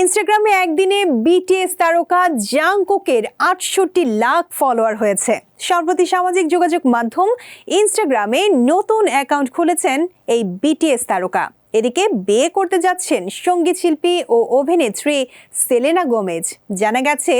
ইনস্টাগ্রামে একদিনে বিটিএস তারকা জাংকুকের আটষট্টি লাখ ফলোয়ার হয়েছে। সম্প্রতি সামাজিক যোগাযোগ মাধ্যম ইনস্টাগ্রামে নতুন অ্যাকাউন্ট খুলেছেন এই বিটিএস তারকা। এদিকে বিয়ে করতে যাচ্ছেন সংগীত শিল্পী ও অভিনেত্রী সেলেনা গোমেজ। জানা গেছে,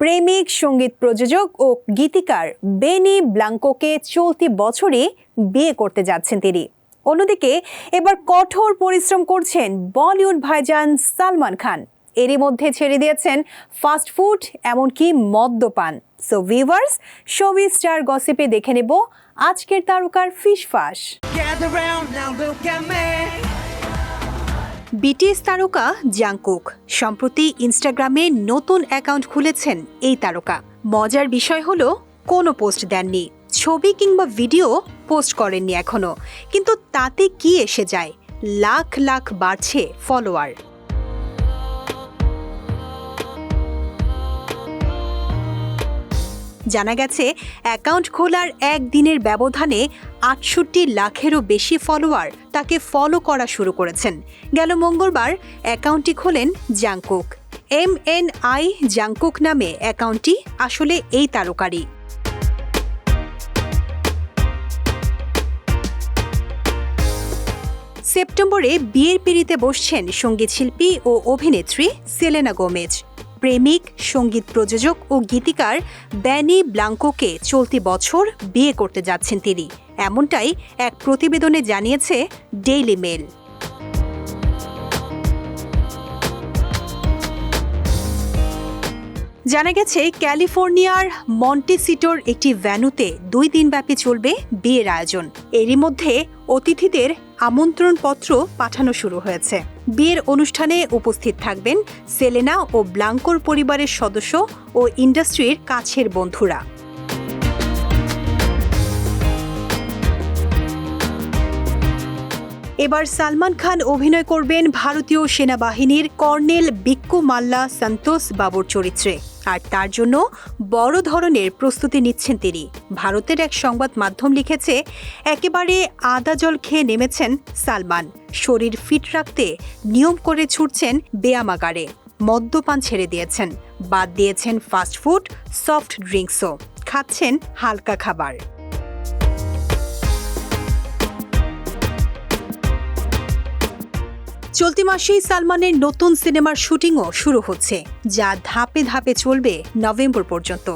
প্রেমিক সংগীত প্রযোজক ও গীতিকার বেনি ব্লাঙ্কোকে চলতি বছরই বিয়ে করতে যাচ্ছেন তিনি। অন্যদিকে এবার কঠোর পরিশ্রম করছেন বলিউড ভাইজান সালমান খান। এরই মধ্যে ছেড়ে দিয়েছেন ফাস্ট ফুড এমনকি মদ্যপান সো ভিভার্স ছবি স্টার গসিপে দেখে নেব আজকের তারকার ফিশ ফাস। Me. বিটিএস তারকা জাংকুক সম্প্রতি ইনস্টাগ্রামে নতুন অ্যাকাউন্ট খুলেছেন এই তারকা। মজার বিষয় হলো কোনো পোস্ট দেননি। ছবি কিংবা ভিডিও পোস্ট করেননি এখনও কিন্তু তাতে কি এসে যায়? লাখ লাখ বাড়ছে ফলোয়ার জানা গেছে, অ্যাকাউন্ট খোলার একদিনের ব্যবধানে আটষট্টি লাখেরও বেশি ফলোয়ার তাকে ফলো করা শুরু করেছেন। গেল মঙ্গলবার অ্যাকাউন্টটি খোলেন Jungkook. M N I Jungkook নামে অ্যাকাউন্টটি আসলে এই তারকারই। সেপ্টেম্বরে বিয়ের পিড়িতে বসছেন সংগীত শিল্পী ও অভিনেত্রী সেলেনা গোমেজ। প্রেমিক, সংগীত প্রযোজক ও গীতিকার ব্যানি ব্লাঙ্কোকে চলতি বছর বিয়ে করতে যাচ্ছেন তিনি। এমনটাই এক প্রতিবেদনে জানিয়েছে ডেইলি মেল জানা গেছে, ক্যালিফোর্নিয়ার মন্টিসিটোর একটি ভ্যানুতে দুই দিনব্যাপী চলবে বিয়ের আয়োজন। এরই মধ্যে অতিথিদের আমন্ত্রণপত্র পাঠানো শুরু হয়েছে। বিয়ের অনুষ্ঠানে উপস্থিত থাকবেন সেলেনা ও ব্লাঙ্কোর পরিবারের সদস্য ও ইন্ডাস্ট্রির কাছের বন্ধুরা। এবার সালমান খান অভিনয় করবেন ভারতীয় সেনাবাহিনীর কর্নেল বিক্কু মাল্লা সন্তোষ বাবুর চরিত্রে। আর তার জন্য বড় ধরনের প্রস্তুতি নিচ্ছেন তিনি। ভারতের এক সংবাদ মাধ্যম লিখেছে, একেবারে আদা জল খেয়ে নেমেছেন সালমান। শরীর ফিট রাখতে নিয়ম করে ছুটছেন ব্যায়ামাগারে মদ্যপান ছেড়ে দিয়েছেন। বাদ দিয়েছেন ফাস্টফুড সফট ড্রিঙ্কসও খাচ্ছেন হালকা খাবার। চলতি মাসেই সালমানের নতুন সিনেমার শুটিংও শুরু হচ্ছে, যা ধাপে ধাপে চলবে নভেম্বর পর্যন্ত।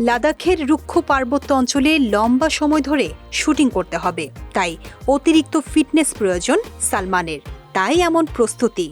লাদাখের রুক্ষ পার্বত্য অঞ্চলে লম্বা সময় ধরে শুটিং করতে হবে, তাই অতিরিক্ত ফিটনেস প্রয়োজন সালমানের। তাই এমন প্রস্তুতি